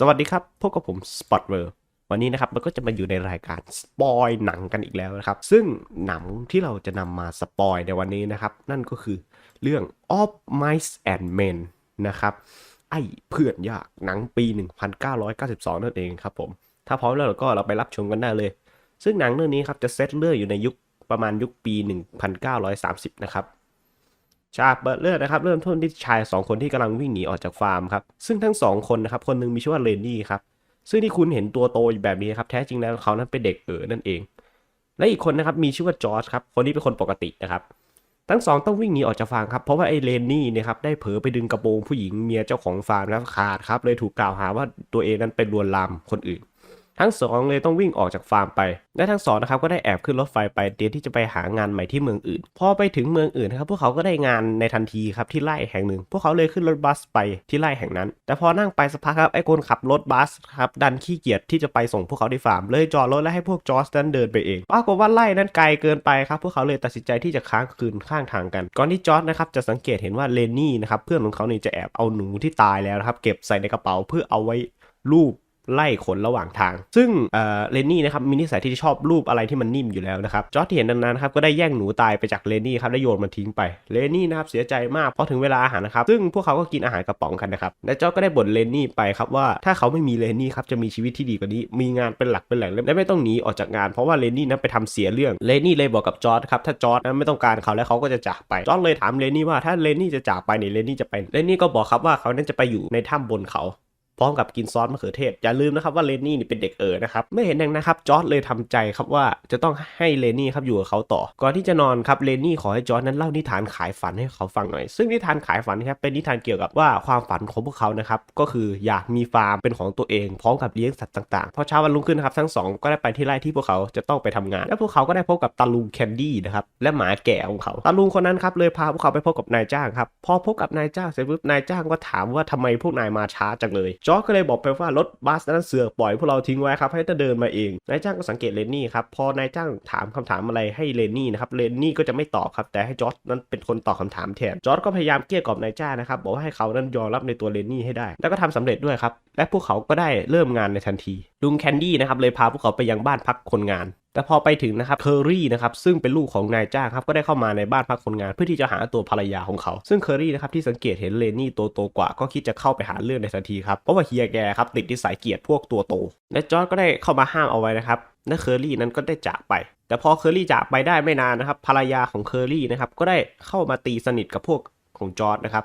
สวัสดีครับ พบกับผมสปอตเวอร์วันนี้นะครับเราก็จะมาอยู่ในรายการสปอยหนังกันอีกแล้วนะครับ ซึ่งหนังที่เราจะนำมาสปอยในวันนี้นะครับ นั่นก็คือเรื่อง Of Mice and Men นะครับ ไอ้เพื่อนยากหนังปี 1992 นั่นเองครับผม ถ้าพร้อมแล้วก็เราไปรับชมกันได้เลย ซึ่งหนังเรื่องนี้ครับจะเซตเรื่องอยู่ในยุคประมาณยุคปี 1930 นะครับ ฉากเปิดเรื่องนะครับเริ่มต้นที่ชายสองคนที่กำลังวิ่งหนีออกจากฟาร์มครับซึ่งทั้งสองคนนะครับคนหนึงมีชื่อว่าเรนนี่ครับซึ่งที่คุณเห็นตัวโตอยู่แบบนี้ครับแท้จริงแล้วเขานั้นเป็นเด็กเอ๋อนั่นเอง และอีกคนนะครับมีชื่อว่าจอร์จครับคนนี้เป็นคนปกตินะครับทั้งสองต้องวิ่งหนีออกจากฟาร์มครับเพราะว่าไอ้เรนนี่เนะครับได้เผลอไปดึงกระโปรงผู้หญิงเมียเจ้าของฟาร์มแล้วขาดครับเลยถูกกล่าวหาว่าตัวเองนั้นเป็นลวนลามคนอื่น ทั้งสองเลยต้องวิ่งออกจากฟาร์มไป และทั้งสองนะครับก็ได้แอบขึ้นรถไฟไปเตรียมที่จะไปหางานใหม่ที่เมืองอื่น พอไปถึงเมืองอื่นนะครับพวกเขาก็ได้งานในทันทีครับที่ไร่แห่งหนึ่ง พวกเขาเลยขึ้นรถบัสไปที่ไร่แห่งนั้น แต่พอนั่งไปสักพักครับไอ้คนขับรถบัสครับดันขี้เกียจที่จะไปส่งพวกเขาที่ฟาร์มเลยจอดรถและให้พวกจอร์จนั้นเดินไปเองปรากฏว่าไร่นั้นไกลเกินไปครับพวกเขาเลยตัดสินใจที่จะค้างคืนข้างทางกัน ก่อนที่จอร์จนะครับจะสังเกตเห็นว่าเลนนี่นะครับเพื่อนของเขาเนี่ยจะแอบเอาหนูที่ตายแล้วนะครับเก็บใส่ในกระเป๋าเพื่อเอาไว้ลูบ ไล่ขนระหว่างทาง ซึ่งเอ่อเลนนี่นะครับมีนิสัยที่ชอบรูปอะไรที่มันนิ่มอยู่แล้วนะครับจอร์จที่เห็นดังนั้นนะครับก็ได้แย่งหนูตายไปจากเลนนี่ครับและโยนมันทิ้งไปเลนนี่นะครับเสียใจมากเพราะถึงเวลาอาหารนะครับซึ่งพวกเขาก็กินอาหารกระป๋องกันนะครับและจอร์จก็ได้บ่นเลนนี่ไปครับว่าถ้าเขาไม่มีเลนนี่ครับจะมีชีวิตที่ดีกว่านี้ มีงานเป็นหลักเป็นแหล่งและไม่ต้องหนีออกจากงานเพราะว่าเลนนี่นั้นไปทำเสียเรื่องเลนนี่เลยบอกกับจอร์จครับถ้าจอร์จนั้นไม่ต้องการเขาแล้วเขาก็จะจากไปจอร์จเลยถามเลนนี่ว่าถ้าเลนนี่จะจากไปเนี่ยเลนนี่จะไปเลนนี่ก็บอกครับว่าเขานั้นจะไปอยู่ในถ้ำบนเขา พร้อมกับกินซอสมะเขือเทศ อย่าลืมนะครับว่าเลนนี่นี่เป็นเด็กเอ๋อนะครับเมื่อเห็นดังนะครับจอร์ดเลยทำใจครับว่าจะต้องให้เลนนี่ครับอยู่กับเขาต่อ ก่อนที่จะนอนครับเลนนี่ขอให้จอร์ดนั้นเล่านิทานขายฝันให้เขาฟังหน่อย ซึ่งนิทานขายฝันครับเป็นนิทานเกี่ยวกับว่าความฝันของพวกเขานะครับก็คืออยากมีฟาร์มเป็นของตัวเอง พร้อมกับเลี้ยงสัตว์ต่างๆพอเช้าวันรุ่งขึ้นครับทั้งสองก็ได้ไปที่ไร่ที่พวกเขาจะต้องไปทำงาน และพวกเขาก็ได้พบกับตาลุงแคนดี้นะครับและหมาแก่ของเขาตาลุงคนนั้นครับเลยพาพวกเขาไปพบกับนายจ้างครับพอพบกับนายจ้างเสร็จปุ๊บนายจ้างก็ถามว่าทำไมพวกนายมาช้าจังเลยจอร์จก็เลยบอกไปว่ารถบัสนั้นเสือกปล่อยพวกเราทิ้งไว้ครับให้เดินมาเองนายจ้างก็สังเกตเลนนี่ครับพอนายจ้างถามคำถามอะไรให้เลนนี่นะครับเลนนี่ก็จะไม่ตอบครับแต่ให้จอร์จนั้นเป็นคนตอบคำถามแทนจอร์จก็พยายามเกลี้ยกล่อมนายจ้างนะครับบอกว่าให้เขานั้นยอมรับในตัวเลนนี่ให้ได้ แล้วก็ทำสำเร็จด้วยครับและพวกเขาก็ได้เริ่มงานในทันทีลุงแคนดี้นะครับเลยพาพวกเขาไปยังบ้านพักคนงาน แต่พอไปถึงนะครับเคอรี่นะครับซึ่งเป็นลูกของนายจ้างครับก็ได้เข้ามาในบ้านพักคนงาน เพื่อที่จะหาตัวภรรยาของเขา ซึ่งเคอรี่นะครับที่สังเกตเห็นเลนนี่ตัวโตกว่าก็คิดจะเข้าไปหาเรื่องในทันทีครับเพราะว่าเฮียแกครับติดนิสัยเกลียดพวกตัวโต และจอร์จก็ได้เข้ามาห้ามเอาไว้นะครับและเคอรี่นั้นก็ได้จากไป แต่พอเคอรี่จากไปได้ไม่นานนะครับภรรยาของเคอรี่นะครับก็ได้เข้ามาตีสนิทกับพวกของจอร์จนะครับ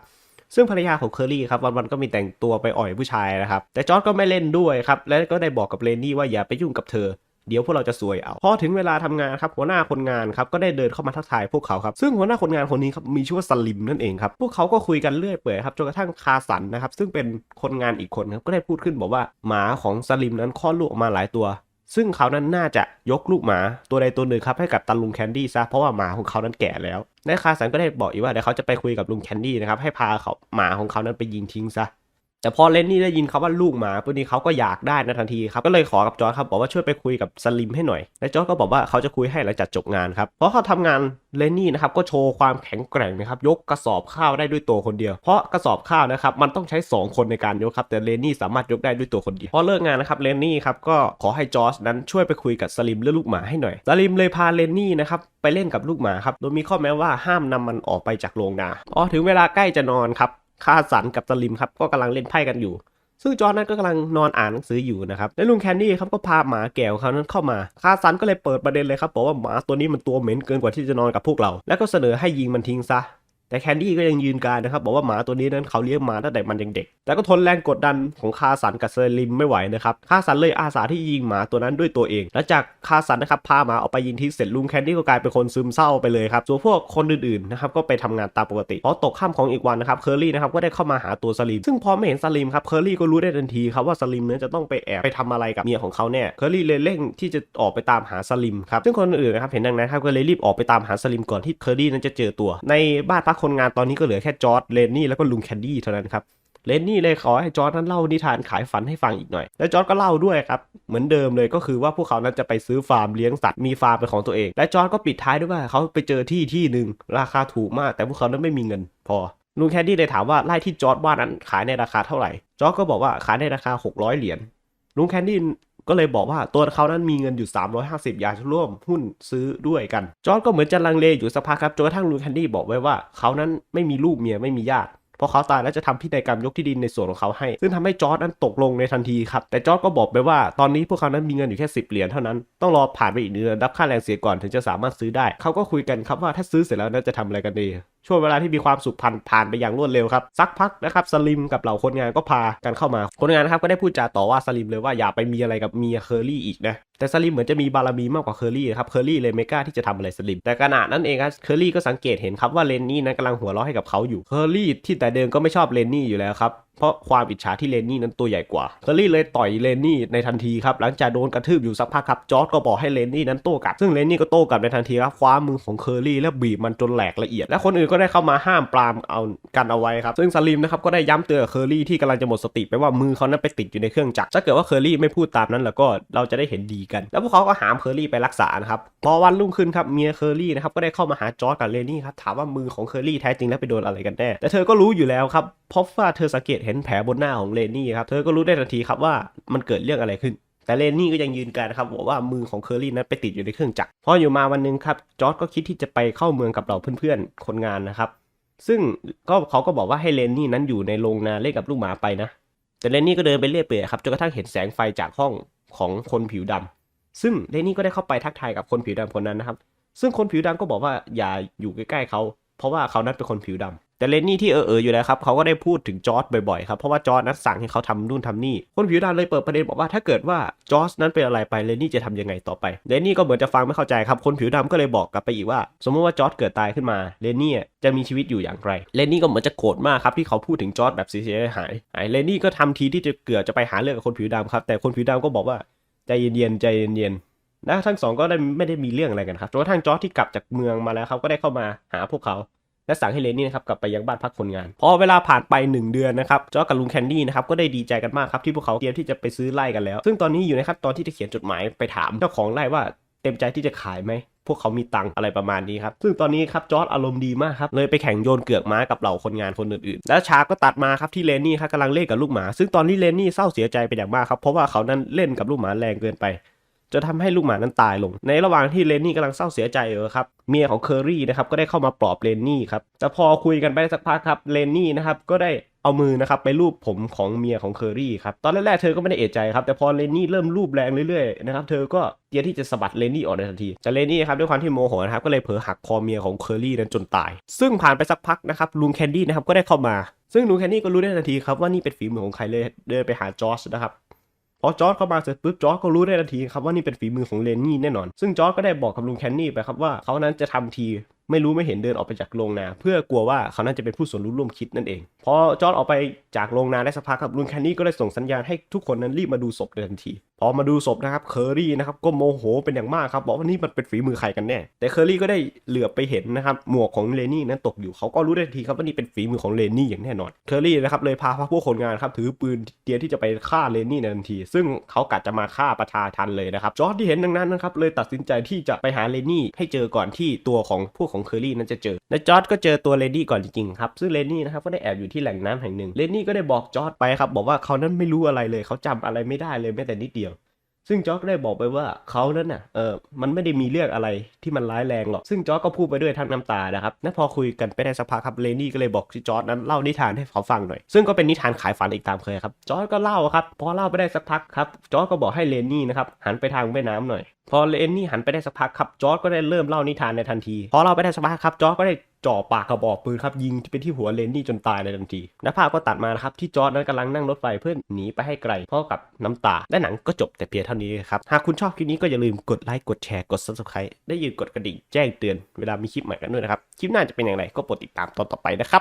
ซึ่งภรรยาของเคอรี่ครับวันๆก็มีแต่งตัวไปอ่อยผู้ชายนะครับแต่จอร์ดก็ไม่เล่นด้วยครับและก็ได้บอกกับเลนนี่ว่าอย่าไปยุ่งกับเธอ เดี๋ยวพวกเราจะซวยเอา พอถึงเวลาทำงานครับหัวหน้าคนงานครับก็ได้เดินเข้ามาทักทายพวกเขาครับซึ่งหัวหน้าคนงานคนนี้ครับมีชื่อว่าสลิมนั่นเองครับพวกเขาก็คุยกันเรื่อยเปื่อยครับจนกระทั่งคาสันนะครับซึ่งเป็นคนงานอีกคนครับก็ได้พูดขึ้นบอกว่าหมาของสลิมนั้นคลอดลูกออกมาหลายตัว ซึ่งเขานั้นน่าจะยกลูกหมาตัวใดตัวหนึ่งครับให้กับตาลุงแคนดี้ซะเพราะว่าหมาของเขานั้นแก่แล้วและคาสันก็ได้บอกอีกว่าเดี๋ยวเขาจะไปคุยกับลุงแคนดี้นะครับให้พาเขาหมาของเขานั้นไปยิงทิ้งซะ แต่พอเลนนี่ได้ยินคาว่าลูกหมาปุ๊บนี้เขาก็อยากได้นะทันทีครับก็เลยขอกับจอร์จครับบอกว่าช่วยไปคุยกับสลิมให้หน่อย และจอร์จก็บอกว่าเขาจะคุยให้หลังจากจบงานครับเพราะเขาทำงานเลนนี่นะครับก็โชว์ความแข็งแกร่งนะครับยกกระสอบข้าวได้ด้วยตัวคนเดียว เพราะกระสอบข้าวนะครับมันต้องใช้ 2 คนในการยกครับแต่เลนนี่สามารถยกได้ด้วยตัวคนเดียวพอเลิกงานนะครับเลนนี่ครับก็ขอให้จอร์จนั้นช่วยไปคุยกับสลิมเรื่องลูกหมาให้หน่อยสลิมเลยพาเลนนี่นะครับไปเล่นกับลูกหมาครับโดยมีข้อแม้ว่าห้ามนำมันออกไปจากโรงนาอ๋อถึงเวลาใกล้จะนอนครับ คาสันกับสลิมครับก็กำลังเล่นไพ่กันอยู่ ซึ่งจอร์นั้นก็กำลังนอนอ่านหนังสืออยู่นะครับและลุงแคนดี้ครับก็พาหมาแก่ของเขานั้นเข้ามาคาสันก็เลยเปิดประเด็นเลยครับบอกว่าหมาตัวนี้มันตัวเหม็นเกินกว่าที่จะนอนกับพวกเรา แล้วก็เสนอให้ยิงมันทิ้งซะ แต่แคนดี้ก็ยังยืนการนะครับบอกว่าหมาตัวนี้นั้นเขาเลี้ยงมาตั้งแต่มันยังเด็ก แต่ก็ทนแรงกดดันของคาสันกับเซริมไม่ไหวนะครับคาสันเลยอาสาที่ยิงหมาตัวนั้นด้วยตัวเองและจากคาสันนะครับพาหมาออกไปยิงทิ้งเสร็จลุงแคนดี้ก็กลายเป็นคนซึมเศร้าไปเลยครับส่วนพวกคนอื่นๆนะครับก็ไปทำงานตามปกติพอตกค่ำของอีกวันนะครับเคอรี่นะครับก็ได้เข้ามาหาตัวสลิมซึ่งพอไม่เห็นสลิมครับเคอรี่ก็รู้ได้ทันทีครับว่าสลิมนั้นจะต้องไปแอบไปทำอะไรกับเมียของเขาแน่เคอรี่เลยเร่งที่จะออกไปตามหาสลิมครับซึ่งคนอื่นนะครับเห็นดังนั้นครับก็เลยรีบออกไปตามหาสลิมก่อนที่เคอรี่นั้นจะเจอตัวในบ้านพักคนงานตอนนี้ก็เหลือแค่จอร์ดเลนนี่แล้วก็ลุงแคนดี้เท่านั้นครับเลนนี่เลยขอให้จอร์ดนั้นเล่านิทานขายฝันให้ฟังอีกหน่อย และจอร์ดก็เล่าด้วยครับ เหมือนเดิมเลยก็คือว่าพวกเขานั้นจะไปซื้อฟาร์มเลี้ยงสัตว์มีฟาร์มเป็นของตัวเอง และจอร์ดก็ปิดท้ายด้วยว่าเขาไปเจอที่ที่หนึ่งราคาถูกมาก แต่พวกเขานั้นไม่มีเงินพอลุงแคนดี้เลยถามว่าไร่ที่จอร์ดว่านั้นขายในราคาเท่าไหร่จอร์ดก็บอกว่าขายในราคา 600 เหรียญลุงแคนดี้ ก็เลยบอกว่าตัวเขานั้นมีเงินอยู่ 350 อยากร่วมหุ้นซื้อด้วยกัน จอร์ดก็เหมือนจะลังเลอยู่สักพักครับจนกระทั่งลุงแคนดี้บอกไว้ว่าเขานั้นไม่มีลูกเมียไม่มีญาติเพราะเขาตายแล้วจะทำพินัยกรรมยกที่ดินในส่วนของเขาให้ ซึ่งทำให้จอร์ดนั้นตกลงในทันทีครับ แต่จอร์ดก็บอกไปว่าตอนนี้พวกเขานั้นมีเงินอยู่แค่ 10 เหรียญเท่านั้น ต้องรอผ่านไปอีกเดือนรับค่าแรงเสียก่อนถึงจะสามารถซื้อได้ เขาก็คุยกันครับว่าถ้าซื้อเสร็จแล้วน่าจะทำอะไรกันดี ช่วงเวลาที่มีความสุขพันผ่านไปอย่างรวดเร็วครับสักพักนะครับสลิมกับเหล่าคนงานก็พากันเข้ามาคนงานนะครับก็ได้พูดจาต่อว่าสลิมเลยว่าอย่าไปมีอะไรกับเมียเคอรี่อีกนะแต่สลิมเหมือนจะมีบารมีมากกว่าเคอรี่ครับเคอรี่เลยไม่กล้าที่จะทำอะไรสลิมแต่ขณะนั้นเองครับเคอรี่ก็สังเกตเห็นครับว่าเลนนี่นั้นกำลังหัวเราะให้กับเขาอยู่เคอรี่ที่แต่เดิมก็ไม่ชอบเลนนี่อยู่แล้วครับเพราะความอิจฉาที่เลนนี่นั้นตัวใหญ่กว่าเคอรี่เลยต่อยเลนนี่ในทันทีครับหลังจากโดนกระทืบอยู่สักพักครับจอร์ดก็บอกให้เลนนี่นั้นโต้กลับ ซึ่งเลนนี่ก็โต้กลับในทันทีครับคว้ามือของเคอรี่แล้วบีบมันจนแหลกละเอียด และคนอื่นก็ได้เข้ามาห้ามปรามเอากันเอาไว้ครับซึ่งสลิมนะครับก็ได้ย้ำเตือนเคอรี่ที่กำลังจะหมดสติไปว่ามือเขานั้นไปติดอยู่ในเครื่องจักรถ้าเกิดว่าเคอรี่ไม่พูดตามนั้นแล้วก็เราจะได้เห็นดีกัน แล้วพวกเขาก็หามเคอรี่ไปรักษานะครับพอวันรุ่งขึ้นครับเมียเคอรี่นะครับก็ได้เข้ามาหาจอร์ดกับเลนนี่ครับถามว่ามือของเคอรี่แท้จริงแล้วไปโดนอะไรกันแน่แต่เธอก็รู้อยู่แล้วครับ พราะว่าเธอสังเกตเห็นแผลบนหน้าของเลนนี่ครับ เธอก็รู้ได้ทันทีครับว่ามันเกิดเรื่องอะไรขึ้น แต่เลนนี่ก็ยังยืนการครับบอกว่ามือของเคอรี่นั้นไปติดอยู่ในเครื่องจักร พออยู่มาวันหนึงครับ จอร์ดก็คิดที่จะไปเข้าเมืองกับเราเพื่อนๆ คนงานนะครับ ซึ่งก็เขาก็บอกว่าให้เลนนี่นั้นอยู่ในโรงนาเล่นกับลูกหมาไปนะ แต่เลนนี่ก็เดินไปเรื่อยเปื่อยครับจนกระทั่งเห็นแสงไฟจากห้องของคนผิวดำซึ่งเลนนี่ก็ได้เข้าไปทักทายกับคนผิวดำคนนั้นนะครับ ซึ่งคนผิวดำก็บอกว่าอย่าอยู่ใกล้ๆเขา เพราะว่าเขานั้นเป็นคนผิวดำ แต่เลนนี่ที่เออเอออยู่แล้วครับเขาก็ได้พูดถึงจอร์ดบ่อยๆครับเพราะว่าจอร์ดนั้นสั่งให้เขาทำนู่นทำนี่คนผิวดำเลยเปิดประเด็นบอกว่าถ้าเกิดว่าจอร์ดนั้นเป็นอะไรไปเลนนี่จะทำยังไงต่อไปเลนนี่ก็เหมือนจะฟังไม่เข้าใจครับคนผิวดำก็เลยบอกกลับไปอีกว่า สมมติว่าจอร์ดเกิดตายขึ้นมาเลนนี่จะมีชีวิตอยู่อย่างไรเลนนี่ก็เหมือนจะโกรธมากครับที่เขาพูดถึงจอร์ดแบบเสียหายเลนนี่ก็ทำทีที่จะเกือบจะไปหาเรื่องกับคนผิวดำครับแต่คนผิวดำก็บอกว่าใจเย็นๆใจเย็นๆนะทั้งสองก็ได้ไม่ได้มีเรื่องอะไรกันครับจนกระทั่งจอร์จที่กลับจากเมืองมาแล้วครับก็ได้เข้ามาหาพวกเขา และสั่งให้เลนนี่นะครับกลับไปยังบ้านพักคนงาน พอเวลาผ่านไป 1 เดือนนะครับจอร์จกับลุงแคนดี้นะครับก็ได้ดีใจกันมากครับที่พวกเขาเตรียมที่จะไปซื้อไร่กันแล้ว ซึ่งตอนนี้อยู่ในขั้นตอนที่จะเขียนจดหมายไปถามเจ้าของไร่ว่าเต็มใจที่จะขายไหมพวกเขามีตังค์อะไรประมาณนี้ครับ ซึ่งตอนนี้ครับจอร์จอารมณ์ดีมากครับ เลยไปแข่งโยนเกือกม้ากับเหล่าคนงานคนอื่นๆ แล้วฉากก็ตัดมาครับที่เลนนี่ครับกำลังเล่นกับลูกหมา ซึ่งตอนนี้เลนนี่เศร้าเสียใจเป็นอย่างมากครับ เพราะว่าเขานั้นเล่นกับลูกหมาแรงเกินไป จะทำให้ลูกหมานั้นตายลง ในระหว่างที่เลนนี่กำลังเศร้าเสียใจเออครับ เมียของเคอรี่นะครับก็ได้เข้ามาปลอบเลนนี่ครับ แต่พอคุยกันไปสักพักครับเลนนี่นะครับก็ได้เอามือนะครับไปลูบผมของเมียของเคอรี่ครับ ตอนแรกๆเธอก็ไม่ได้เอะใจครับ แต่พอเลนนี่เริ่มลูบแรงเรื่อยๆนะครับเธอก็เตรียมที่จะสะบัดเลนนี่ออกในทันทีแต่เลนนี่ครับด้วยความที่โมโหนะครับก็เลยเผลอหักคอเมียของเคอรี่นั้นจนตาย ซึ่งผ่านไปสักพักนะครับลุงแคนดี้นะครับก็ได้เข้ามา ซึ่งลุงแคนดี้ก็รู้ได้ทันทีครับว่านี่เป็นฝีมือของใครเลยเดินไปหาจอร์จนะครับ พอจอร์จเข้ามาเสร็จปุ๊บจอร์จก็รู้ได้ทันทีครับว่านี่เป็นฝีมือของเลนนี่แน่นอน ซึ่งจอร์จก็ได้บอกกับลุงแคนนี่ไปครับว่าเขานั้นจะทำทีไม่รู้ไม่เห็นเดินออกไปจากโรงนา เพื่อกลัวว่าเขานั้นจะเป็นผู้ส่วนรู้ร่วมคิดนั่นเองพอจอร์จออกไปจากโรงนาได้สักพักครับลุงแคนนี่ก็ได้ส่งสัญญาณให้ทุกคนนั้นรีบมาดูศพในทันที พอมาดูศพนะครับเคอรี่นะครับก็โมโหเป็นอย่างมากครับบอกว่านี่มันเป็นฝีมือใครกันแน่แต่เคอรี่ก็ได้เหลือบไปเห็นนะครับหมวกของเลนี่นั้นตกอยู่เขาก็รู้ได้ทันทีครับว่านี่เป็นฝีมือของเลนี่อย่างแน่นอนเคอรี่นะครับเลยพาพวกคนงานครับถือปืนเตรียมที่จะไปฆ่าเลนี่ในทันที ซึ่งเขากะจะมาฆ่าประชาทันเลยนะครับจอร์จที่เห็นดังนั้นนะครับเลยตัดสินใจที่จะไปหาเลนี่ให้เจอก่อนที่ตัวของพวกของเคอรี่นั้นจะเจอ และจอร์ดก็เจอตัวเลนี่ก่อนจริงๆครับซึ่งเลนี่นะครับก็ได้แอบอยู่ที่แหล่งน้ำแห่งหนึ่งเลนี่ก็ได้บอกจอร์ดไปครับบอกว่าเขานั้นไม่รู้อะไรเลยเขาจำอะไรไม่ได้เลยแม้แต่นิดเดียว ซึ่งจอร์จก็ได้บอกไปว่าเขานั้นน่ะเออมันไม่ได้มีเรื่องอะไรที่มันร้ายแรงหรอกซึ่งจอร์จก็พูดไปด้วยทั้งน้ำตานะครับและพอคุยกันไปได้สักพักครับเลนี่ก็เลยบอกที่จอร์จนั้นเล่านิทานให้เขาฟังหน่อย ซึ่งก็เป็นนิทานขายฝันอีกตามเคยครับจอร์จก็เล่าครับพอเล่าไปได้สักพักครับจอร์จก็บอกให้เลนี่นะครับหันไปทางแม่น้ำหน่อย พอเลนนี่หันไปได้สักพักครับจอร์จก็ได้เริ่มเล่านิทานในทันที พอเล่าไปได้สักพักครับจอร์จก็ได้ จ่อปากกระบอกปืนครับยิงไปที่หัวเลนนี่จนตายในทันทีนภาพก็ตัดมานะครับที่จอร์ดนั้นกำลังนั่งรถไฟเพื่อหนีไปให้ไกลพร้อมกับน้ำตา และหนังก็จบแต่เพียงเท่านี้ครับ หากคุณชอบคลิปนี้ก็อย่าลืมกดไลค์กดแชร์กด subscribe ได้ยืนกดกระดิ่งแจ้งเตือนเวลามีคลิปใหม่กันด้วยนะครับ คลิปหน้าจะเป็นอย่างไรก็โปรดติดตามตอนต่อไปนะครับ